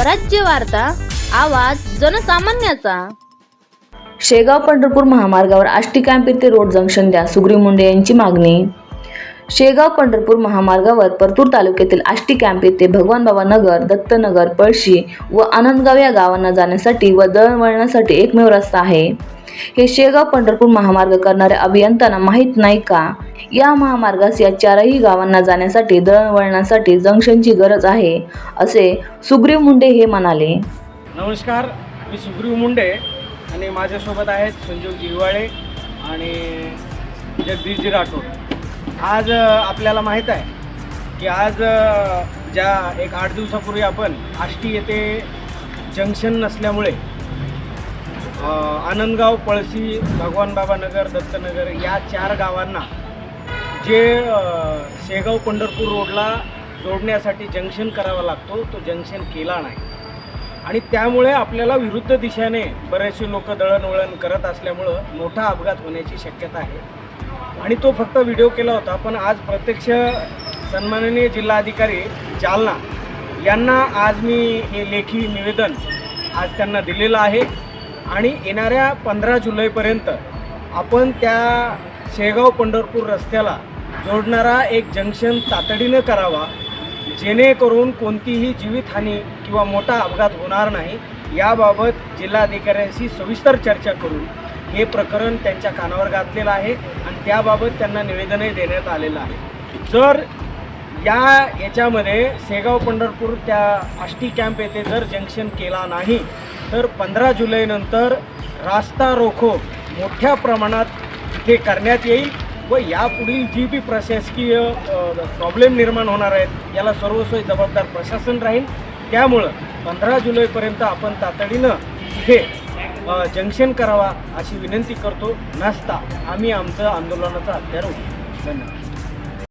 स्वराज्य वार्ता आवाज जनसामान्याचा. शेगाव पंढरपूर महामार्गावर आष्टी कॅम्प येथे रोड जंक्शन द्या सुग्री मुंडे यांची मागणी. शेगाव पंढरपूर महामार्गावर परतूर तालुक्यातील आष्टी कॅम्प येथे भगवान बाबा नगर दत्तनगर पळशी व आनंदगाव या गावांना जाण्यासाठी व दळवळण्यासाठी एकमेव रस्ता आहे. हे शेगाव पंढरपूर महामार्ग करणाऱ्या अभियंत्यांना माहीत नाही का? या महामार्गास या चारही गावांना जाण्यासाठी दळणवळणासाठी जंक्शनची गरज आहे असे सुग्रीव मुंडे हे म्हणाले. नमस्कार मी सुग्रीव मुंडे आणि माझ्यासोबत आहेत संजीव जिवाळे आणि जगदीशजी राठोड आज आपल्याला माहीत आहे की आज ज्या एक आठ दिवसापूर्वी आपण आष्टी येथे जंक्शन नसल्यामुळे आनंदगाव पळशी भगवान बाबा नगर दत्तनगर या चार गावांना जे शेगाव पंढरपूर रोडला जोडण्यासाठी जंक्शन करावा लागतो तो जंक्शन केला नाही. आणि त्यामुळे आपल्याला विरुद्ध दिशेने बरेचसे लोक दळणवळण करत असल्यामुळं मोठा अपघात होण्याची शक्यता आहे. आणि तो फक्त व्हिडिओ केला होता पण आज प्रत्यक्ष सन्माननीय जिल्हाधिकारी जालना यांना आज मी हे लेखी निवेदन आज त्यांना दिलेलं आहे. आणि येणाऱ्या पंधरा जुलैपर्यंत आपण त्या शेगाव पंढरपूर रस्त्याला जोडणारा एक जंक्शन तातडीनं करावा जेणेकरून कोणतीही जीवितहानी किंवा मोठा अपघात होणार नाही. याबाबत जिल्हाधिकाऱ्यांशी सविस्तर चर्चा करून हे प्रकरण त्यांच्या कानावर घातलेलं आहे आणि त्याबाबत त्यांना निवेदनही देण्यात आलेलं आहे. जर या याच्यामध्ये सेगाव पंढरपूर त्या आष्टी कॅम्प येथे जर जंक्शन केला नाही तर पंधरा जुलैनंतर रास्ता रोखो मोठ्या प्रमाणात इथे करण्यात येईल. व यापुढील जी बी प्रशासकीय प्रॉब्लेम निर्माण होणार आहेत याला सर्वस्वी जबाबदार प्रशासन राहील. त्यामुळं पंधरा जुलैपर्यंत आपण तातडीनं तिथे जंक्शन करावा अशी विनंती करतो. नसता आम्ही आमचं आंदोलनाचा हत्यार होतो धन्यवाद.